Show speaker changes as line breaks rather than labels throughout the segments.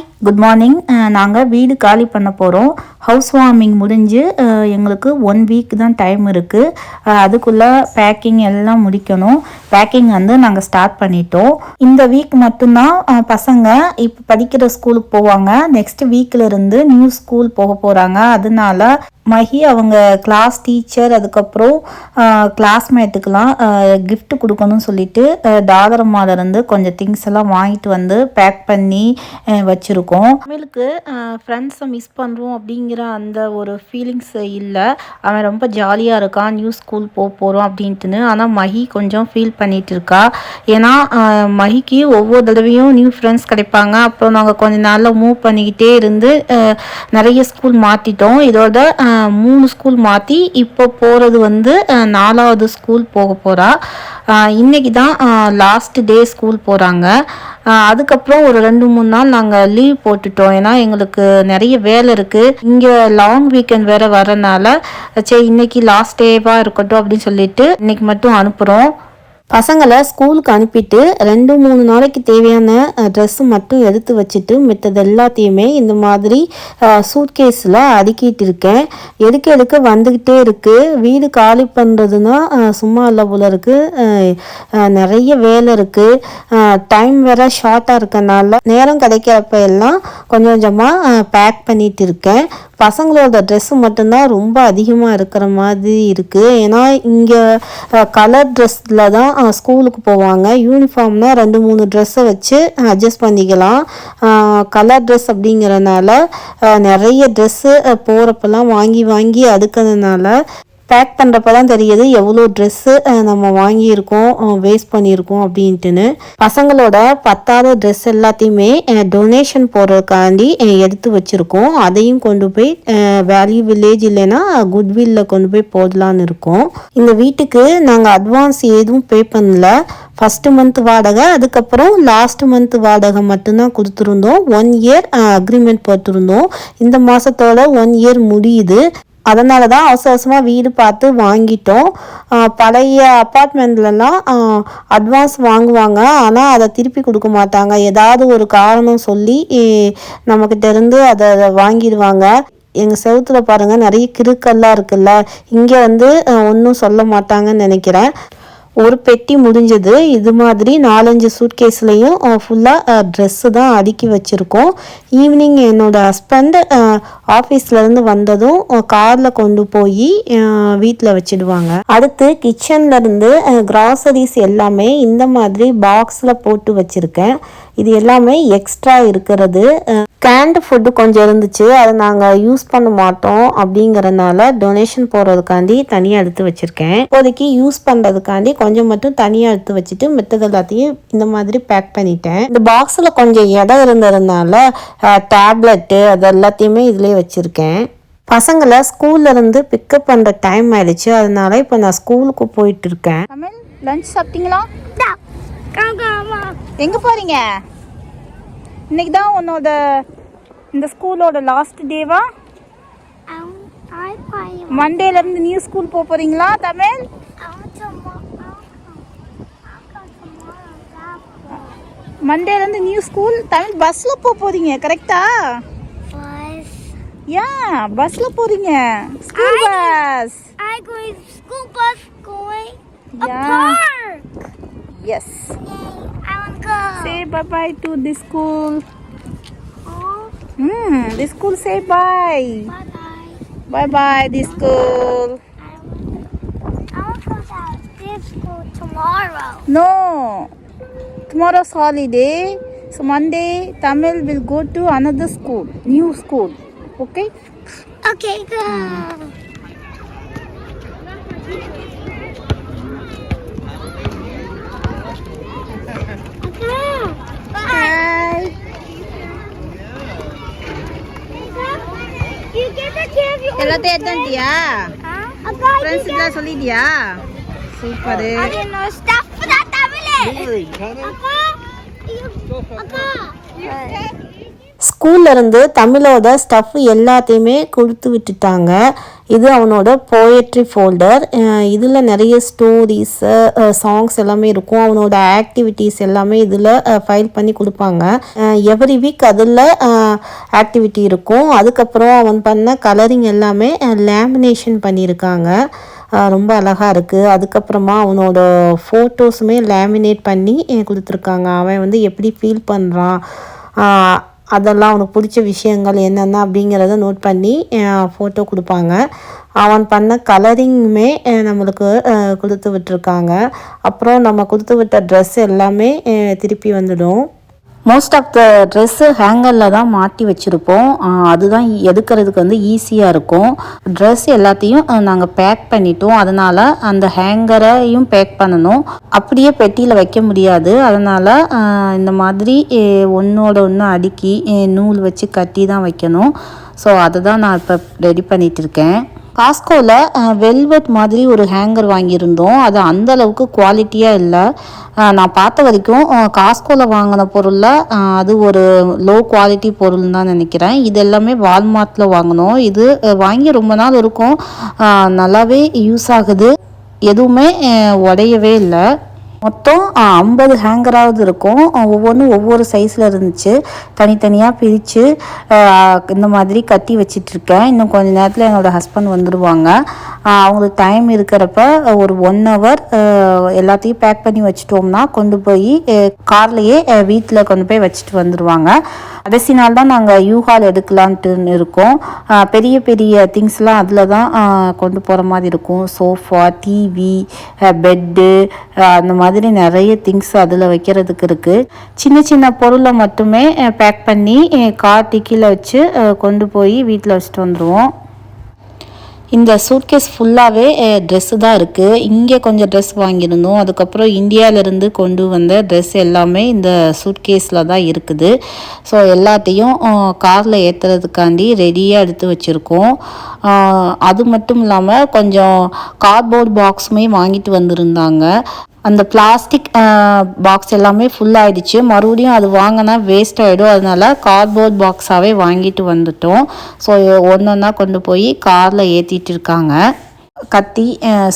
Bye. Good morning நாங்கள் வீடு காலி பண்ண போகிறோம் ஹவுஸ் வார்மிங் முடிஞ்சு எங்களுக்கு ஒன் வீக் தான் டைம் இருக்குது அதுக்குள்ளே பேக்கிங் எல்லாம் முடிக்கணும். பேக்கிங் வந்து நாங்கள் ஸ்டார்ட் பண்ணிட்டோம். இந்த வீக் மட்டும்தான் பசங்க இப்போ படிக்கிற ஸ்கூலுக்கு போவாங்க. நெக்ஸ்ட் வீக்கிலிருந்து நியூ ஸ்கூல் போக போகிறாங்க அதனால மஹி அவங்க கிளாஸ் டீச்சர் அதுக்கப்புறம் கிளாஸ்மேட்டுக்கெலாம் கிஃப்ட் கொடுக்கணும்னு சொல்லிட்டு தாதரம்மாவிலேருந்து கொஞ்சம் திங்ஸ் எல்லாம் வாங்கிட்டு வந்து பேக் பண்ணி வச்சுருக்கோம். இருக்கும். தமிழுக்கு ஃப்ரெண்ட்ஸை மிஸ் பண்ணுறோம் அப்படிங்கிற அந்த ஒரு ஃபீலிங்ஸ் இல்லை. அவன் ரொம்ப ஜாலியாக இருக்கான் நியூ ஸ்கூல் போக போகிறோம் அப்படின்ட்டுன்னு. ஆனால் மஹி கொஞ்சம் ஃபீல் பண்ணிட்டு இருக்கா. ஏன்னா மஹிக்கு ஒவ்வொரு தடவையும் நியூ ஃப்ரெண்ட்ஸ் கிடைப்பாங்க. அப்புறம் நாங்கள் கொஞ்ச நாளில் மூவ் பண்ணிக்கிட்டே இருந்து நிறைய ஸ்கூல் மாற்றிட்டோம் இதோட மூணு ஸ்கூல் மாற்றி இப்போ போகிறது வந்து நாலாவது ஸ்கூல் போக போகிறா இன்னைக்கு தான் லாஸ்ட் டே ஸ்கூல் போகிறாங்க அதுக்கப்புறம் ஒரு ரெண்டு மூணு நாள் நாங்கள் லீவ் போட்டுட்டோம். ஏன்னா எங்களுக்கு நிறைய வேலை இருக்குது இங்கே லாங் வீக்கெண்ட் வேறு வரனால சரி இன்னைக்கு லாஸ்ட் டேவாக இருக்கட்டும் அப்படின்னு சொல்லிட்டு இன்னைக்கு மட்டும் அனுப்புகிறோம் பசங்களை ஸ்கூலுக்கு அனுப்பிட்டு ரெண்டு மூணு நாளைக்கு தேவையான ட்ரெஸ்ஸு மட்டும் எடுத்து வச்சுட்டு மித்தது எல்லாத்தையுமே இந்த மாதிரி சூட்கேஸில் அடுக்கிட்டு இருக்கேன். எடுக்க எடுக்க வந்துக்கிட்டே இருக்குது வீடு காலி பண்ணுறதுன்னா சும்மா இல்லை போல இருக்குது நிறைய வேலை இருக்குது டைம் வேற ஷார்ட்டாக இருக்கனால நேரம் கிடைக்கிறப்ப எல்லாம் கொஞ்சம் கொஞ்சமாக பேக் பண்ணிட்டு இருக்கேன். பசங்களோட ட்ரெஸ்ஸு மட்டும்தான் ரொம்ப அதிகமாக இருக்கிற மாதிரி இருக்குது ஏன்னா இங்கே கலர் ட்ரெஸ்ஸில் தான் ஸ்கூலுக்கு போவாங்க. யூனிஃபார்ம்னால் ரெண்டு மூணு ட்ரெஸ்ஸை வச்சு அட்ஜஸ்ட் பண்ணிக்கலாம். கலர் ட்ரெஸ் அப்படிங்கிறனால நிறைய ட்ரெஸ்ஸு போகிறப்பெல்லாம் வாங்கி வாங்கி அடுக்கிறதுனால பேக் பண்ணுறப்ப தான் தெரியுது எவ்வளோ ட்ரெஸ்ஸு நம்ம வாங்கியிருக்கோம் வேஸ்ட் பண்ணியிருக்கோம் அப்படின்ட்டுன்னு. பசங்களோட பத்தாத ட்ரெஸ் எல்லாத்தையுமே டொனேஷன் போடுறதுக்காண்டி எடுத்து வச்சுருக்கோம். அதையும் கொண்டு போய் வேல்யூ வில்லேஜ் இல்லைன்னா குட்வில்ல கொண்டு போய் போடலான்னு இருக்கோம். இந்த வீட்டுக்கு நாங்கள் அட்வான்ஸ் எதுவும் பே பண்ணல. ஃபஸ்ட்டு மந்த் வாடகை அதுக்கப்புறம் லாஸ்ட் மந்த் வாடகை மட்டும்தான் கொடுத்துருந்தோம். ஒன் இயர் அக்ரிமெண்ட் போட்டிருந்தோம். இந்த மாதத்தோட ஒன் இயர் முடியுது. அதனால தான் அவசர அவசரமாக வீடு பார்த்து வாங்கிட்டோம். பழைய அப்பார்ட்மெண்ட்லலாம் அட்வான்ஸ் வாங்குவாங்க. ஆனால் அதை திருப்பி கொடுக்க மாட்டாங்க. ஏதாவது ஒரு காரணம் சொல்லி eh, அதை அதை வாங்கிடுவாங்க. எங்கள் செவுத்தில் பாருங்கள் நிறைய கிருக்கல்லாம் இருக்குல்ல. இங்கே வந்து ஒன்றும் சொல்ல மாட்டாங்கன்னு நினைக்கிறேன். ஒரு பெட்டி முடிஞ்சது. இது மாதிரி நாலஞ்சு சூட்கேஸ்லேயும் ஃபுல்லாக ட்ரெஸ்ஸு தான் அடுக்கி வச்சுருக்கோம். ஈவினிங் என்னோடய ஹஸ்பண்ட் ஆஃபீஸ்லேருந்து வந்ததும் காரில் கொண்டு போய் வீட்டில் வச்சிடுவாங்க. அடுத்து கிச்சன்லேருந்து க்ராசரிஸ் கிராசரிஸ் எல்லாமே இந்த மாதிரி பாக்ஸில் போட்டு வச்சுருக்கேன். இது எல்லாமே எக்ஸ்ட்ரா இருக்கிறது. கேண்டு ஃபுட்டு கொஞ்சம் இருந்துச்சு. அதை நாங்கள் யூஸ் பண்ண மாட்டோம் அப்படிங்கறனால டொனேஷன் போடுறதுக்காண்டி தனியாக எடுத்து வச்சுருக்கேன். இப்போதைக்கு யூஸ் பண்ணுறதுக்காண்டி கொஞ்சம் மட்டும் தனியாக எடுத்து வச்சுட்டு மித்தது எல்லாத்தையும் இந்த மாதிரி பேக் பண்ணிட்டேன். இந்த பாக்ஸில் கொஞ்சம் இடம் இருந்ததுனால டேப்லெட்டு அது எல்லாத்தையுமே இதிலே வச்சுருக்கேன். பசங்களை ஸ்கூல்ல இருந்து பிக்கப் பண்ணுற டைம் ஆயிடுச்சு. அதனால இப்போ நான் ஸ்கூலுக்கு போயிட்டு இருக்கேன்.
லஞ்ச் சாப்பிட்டீங்களா? எங்க போறீங்க? இன்னைக்கு தான் உன்னோட இந்த ஸ்கூலோட லாஸ்ட் டேவா மண்டேல இருந்து நியூ ஸ்கூல் போக போறீங்களா தமிழ்? மண்டேல இருந்து நியூ ஸ்கூல் தமிழ் பஸ்ல போக போறீங்க கரெக்டா யா பஸ்ல போறீங்க. School bus
I going school bus going
Yeah.
Yes.
Yay,
I want to go.
Say bye-bye to the school.
Oh.
Hmm, the school say
bye.
Bye-bye. Bye-bye, the school.
I want, I want to go to this school tomorrow.
No. Tomorrow's holiday. So Monday, Tamil will go to another school, new school. Okay?
Okay, go. Ate dia, Ha? Friends sila sa Lydia. Safe
pa ஸ்கூல்லேருந்து தமிழோட stuff எல்லாத்தையுமே கொடுத்து விட்டுட்டாங்க. இது அவனோட poetry folder இதில் நிறைய stories songs எல்லாமே இருக்கும். அவனோட ஆக்டிவிட்டீஸ் எல்லாமே இதில் ஃபைல் பண்ணி கொடுப்பாங்க. எவ்ரி வீக் அதில் ஆக்டிவிட்டி இருக்கும். அதுக்கப்புறம் அவன் பண்ண கலரிங் எல்லாமே லேமினேஷன் பண்ணியிருக்காங்க. ரொம்ப அழகாக இருக்குது அதுக்கப்புறமா அவனோட ஃபோட்டோஸுமே லேமினேட் பண்ணி கொடுத்துருக்காங்க. அவன் வந்து எப்படி ஃபீல் பண்ணுறான் அதெல்லாம் அவனுக்கு பிடிச்ச விஷயங்கள் என்னென்ன அப்படிங்கிறத நோட் பண்ணி ஃபோட்டோ கொடுப்பாங்க. அவன் பண்ண கலரிங்குமே நம்மளுக்கு கொடுத்து விட்டுருக்காங்க. அப்புறம் நம்ம கொடுத்து விட்ட ட்ரெஸ் எல்லாமே திருப்பி வந்துடும்.
மோஸ்ட் ஆஃப் த ட்ரெஸ்ஸு ஹேங்கரில் தான் மாட்டி வச்சுருப்போம். அதுதான் எடுக்கிறதுக்கு வந்து ஈஸியாக இருக்கும். ட்ரெஸ் எல்லாத்தையும் நாங்கள் பேக் பண்ணிட்டோம். அதனால் அந்த ஹேங்கரையும் பேக் பண்ணணும். அப்படியே பெட்டியில் வைக்க முடியாது. அதனால் இந்த மாதிரி ஒன்றோட ஒன்று அடுக்கி நூல் வச்சு கட்டி தான் வைக்கணும். ஸோ அதை தான் நான் இப்போ ரெடி பண்ணிகிட்டு இருக்கேன். காஸ்கோவில் வெல்வெட் மாதிரி ஒரு ஹேங்கர் வாங்கியிருந்தோம். அது அந்த அளவுக்கு குவாலிட்டியாக இல்லை. நான் பார்த்த வரைக்கும் காஸ்கோவில் வாங்கின பொருளில் அது ஒரு லோ குவாலிட்டி பொருள் தான் நினைக்கிறேன். இது எல்லாமே வால்மார்ட்டில் வாங்கினோம். இது வாங்கி ரொம்ப நாள் இருக்கும். நல்லாவே யூஸ் ஆகுது. எதுவுமே உடையவே இல்லை. மொத்தம் ஐம்பது ஹேங்கராவது இருக்கும். ஒவ்வொன்றும் ஒவ்வொரு சைஸில் இருந்துச்சு. தனித்தனியாக பிரித்து இந்த மாதிரி கட்டி வச்சிட்ருக்கேன். இன்னும் கொஞ்ச நேரத்தில் என்னோடய ஹஸ்பண்ட் வந்துடுவாங்க அவங்களுக்கு டைம் இருக்கிறப்ப ஒரு ஒன் ஹவர் எல்லாத்தையும் பேக் பண்ணி வச்சுட்டோம்னா கொண்டு போய் கார்லேயே வீட்டில் கொண்டு போய் வச்சுட்டு வந்துடுவாங்க கடைசி நாள் தான் நாங்கள் யூஹால் எடுக்கலான்ட்டு இருக்கோம் பெரிய பெரிய திங்ஸ்லாம் அதில் தான் கொண்டு போகிற மாதிரி இருக்கும். சோஃபா டிவி பெட்டு அந்த மாதிரி நிறைய திங்ஸ் அதில் வைக்கிறதுக்கு இருக்குது சின்ன சின்ன பொருளை மட்டுமே பேக் பண்ணி கார் டிக்கியில் வச்சு கொண்டு போய் வீட்டில் வச்சுட்டு வந்துடுவோம் இந்த சூட்கேஸ் ஃபுல்லாகவே ட்ரெஸ்ஸு தான் இருக்குது இங்கே கொஞ்சம் ட்ரெஸ் வாங்கியிருந்தோம். அதுக்கப்புறம் இந்தியாவிலேருந்து கொண்டு வந்த ட்ரெஸ் எல்லாமே இந்த சூட்கேஸில் தான் இருக்குது. ஸோ எல்லாத்தையும் காரில் ஏற்றுறதுக்காண்டி ரெடியாக எடுத்து வச்சுருக்கோம். அது மட்டும் இல்லாமல் கொஞ்சம் கார்ட்போர்ட் பாக்ஸுமே வாங்கிட்டு வந்திருந்தாங்க. அந்த பிளாஸ்டிக் பாக்ஸ் எல்லாமே ஃபுல் ஆயிடுச்சு. மறுபடியும் அது வாங்கினா வேஸ்ட் ஆகிடும் அதனால கார்ட்போர்ட் பாக்ஸாகவே வாங்கிட்டு வந்துட்டோம். ஸோ ஒன்று ஒன்றா கொண்டு போய் காரில் ஏற்றிட்டு இருக்காங்க. கத்தி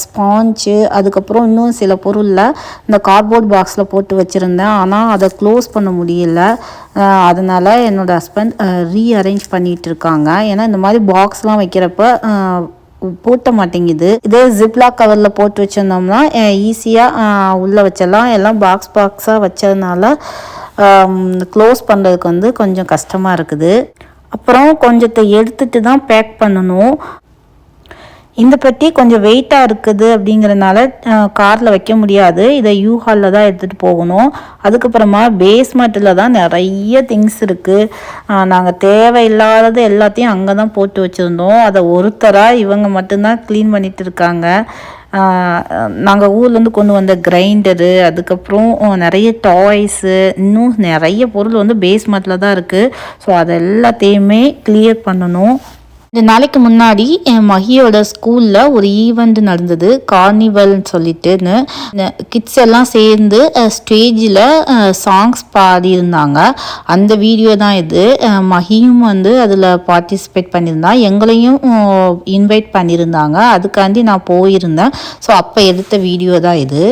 ஸ்பாஞ்சு அதுக்கப்புறம் இன்னும் சில பொருளில் இந்த கார்ட்போர்ட் பாக்ஸில் போட்டு வச்சுருந்தேன். ஆனால் அதை க்ளோஸ் பண்ண முடியல. அதனால் என்னோடய ஹஸ்பண்ட் ரீஅரேஞ்ச் பண்ணிகிட்டு இருக்காங்க. ஏன்னா இந்த மாதிரி பாக்ஸ்லாம் வைக்கிறப்ப பூட்ட மாட்டேங்குது. இதே ஜிப்லாக் கவரில் போட்டு வச்சிருந்தோம்னா ஈஸியாக உள்ளே வச்சிடலாம். எல்லாம் பாக்ஸ் பாக்ஸாக வச்சதுனால க்ளோஸ் பண்ணுறதுக்கு வந்து கொஞ்சம் கஷ்டமாக இருக்குது. அப்புறம் கொஞ்சத்தை எடுத்துட்டு தான் பேக் பண்ணணும். இந்த பெட்டி கொஞ்சம் வெயிட்டாக இருக்குது அப்படிங்கிறனால காரில் வைக்க முடியாது. இதை யூ ஹாலில் தான் எடுத்துகிட்டு போகணும். அதுக்கப்புறமா பேஸ்மெண்ட்டில் தான் நிறைய திங்ஸ் இருக்குது நாங்கள் தேவையில்லாதது எல்லாத்தையும் அங்கே தான் போட்டு வச்சுருந்தோம். அதை ஒருத்தராக இவங்க மட்டும்தான் க்ளீன் பண்ணிட்டு இருக்காங்க. நாங்கள் ஊர்லேருந்து கொண்டு வந்த கிரைண்டரு அதுக்கப்புறம் நிறைய டாய்ஸு இன்னும் நிறைய பொருள் வந்து பேஸ்மெண்ட்டில் தான் இருக்குது ஸோ அது எல்லாத்தையுமே கிளியர் பண்ணணும். ரெண்டு நாளைக்கு முன்னாடி என் மகியோட ஸ்கூலில் ஒரு ஈவெண்ட் நடந்தது கார்னிவல்னு சொல்லிட்டுன்னு. கிட்ஸ் எல்லாம் சேர்ந்து ஸ்டேஜில் சாங்ஸ் பாடியிருந்தாங்க. அந்த வீடியோ தான் இது. மகியும் வந்து அதில் பார்ட்டிசிபேட் பண்ணியிருந்தான் எங்களையும் இன்வைட் பண்ணியிருந்தாங்க. அதுக்காண்டி நான் போயிருந்தேன். ஸோ அப்போ எடுத்த வீடியோ தான் இது.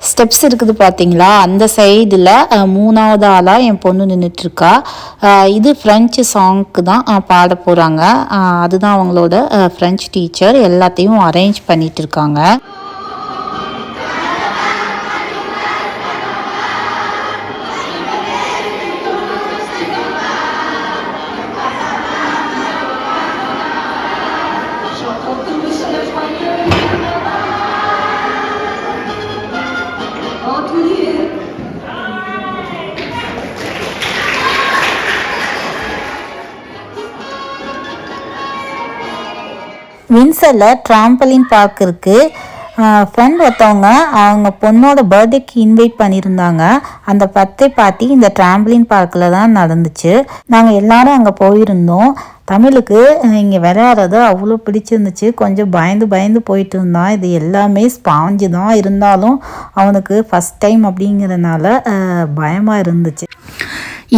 ஸ்டெப்ஸ் இருக்குது பார்த்தீங்களா? அந்த சைடில் மூணாவது ஆளாக என் பொண்ணு நின்றுட்டுருக்கா இது ஃப்ரெஞ்சு சாங்க்கு தான் பாட போகிறாங்க அதுதான் அவங்களோட ஃப்ரெஞ்ச் டீச்சர் எல்லாத்தையும் அரேஞ்ச் பண்ணிகிட்டு இருக்காங்க வின்சரில் ட்ராம்பலின் பார்க் இருக்குது ஃப்ரெண்ட் ஒருத்தவங்க அவங்க பொண்ணோட பர்த்டேக்கு இன்வைட் பண்ணியிருந்தாங்க. அந்த பர்த்டே பார்ட்டி இந்த ட்ராம்பலின் பார்க்கில் தான் நடந்துச்சு. நாங்கள் எல்லாரும் அங்கே போயிருந்தோம். தமிழுக்கு இங்கே விளையாடுறது அவ்வளோ பிடிச்சிருந்துச்சு. கொஞ்சம் பயந்து பயந்து போயிட்டு இருந்தான். இது எல்லாமே ஸ்பாஞ்சு தான். இருந்தாலும் அவனுக்கு ஃபஸ்ட் டைம் அப்படிங்கிறனால பயமாக இருந்துச்சு.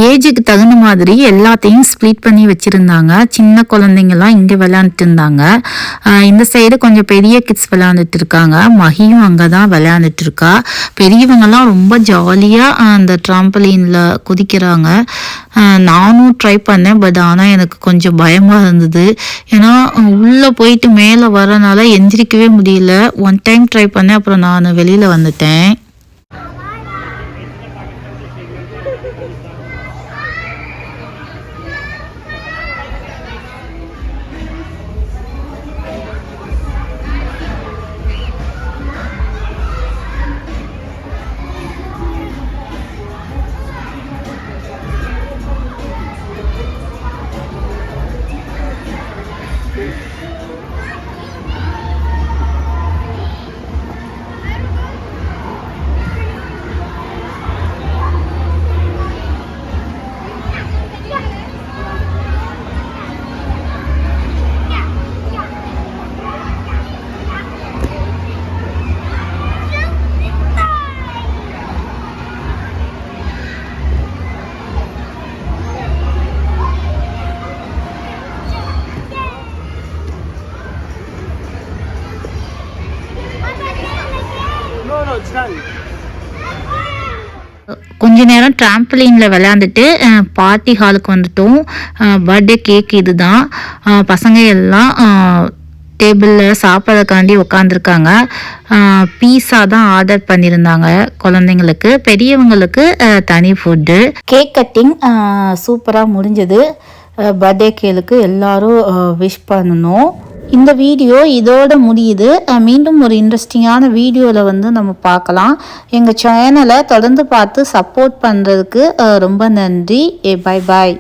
ஏஜுக்கு தகுந்த மாதிரி எல்லாத்தையும் ஸ்ப்ளிட் பண்ணி வச்சுருந்தாங்க. சின்ன குழந்தைங்கலாம் இங்கே விளையாண்டுட்டு இருந்தாங்க. இந்த சைடு கொஞ்சம் பெரிய கிட்ஸ் விளையாண்டுட்டு இருக்காங்க. மகியும் அங்கே தான் விளையாண்டுட்டு இருக்கா. பெரியவங்கெல்லாம் ரொம்ப ஜாலியாக அந்த ட்ராம்பலீனில் குதிக்கிறாங்க. நானும் ட்ரை பண்ணேன் பட் ஆனால் எனக்கு கொஞ்சம் பயமாக இருந்தது. ஏன்னா உள்ளே போயிட்டு மேலே வரனால எந்திரிக்கவே முடியல. ஒன் டைம் ட்ரை பண்ணேன் அப்புறம் நான் வெளியில் வந்துட்டேன். கொஞ்ச நேரம் ட்ராம்பலினில் விளையாண்டுட்டு பார்ட்டி ஹாலுக்கு வந்துட்டோம். பர்த்டே கேக் இதுதான். அஹ் பசங்க எல்லாம் டேபிளில் சாப்பிட்றதுக்காண்டி உட்காந்துருக்காங்க பீஸா தான் ஆர்டர் பண்ணியிருந்தாங்க குழந்தைங்களுக்கு. பெரியவங்களுக்கு தனி ஃபுட்டு கேக் கட்டிங் சூப்பராக முடிஞ்சது. பர்த்டே கேளுக்கு எல்லாரும் விஷ் பண்ணணும். இந்த வீடியோ இதோட முடியுது. மீண்டும் ஒரு இன்ட்ரெஸ்டிங்கான வீடியோவில் வந்து நம்ம பார்க்கலாம். எங்கள் சேனலை தொடர்ந்து பார்த்து சப்போர்ட் பண்ணுறதுக்கு ரொம்ப நன்றி. ஏ பை பாய்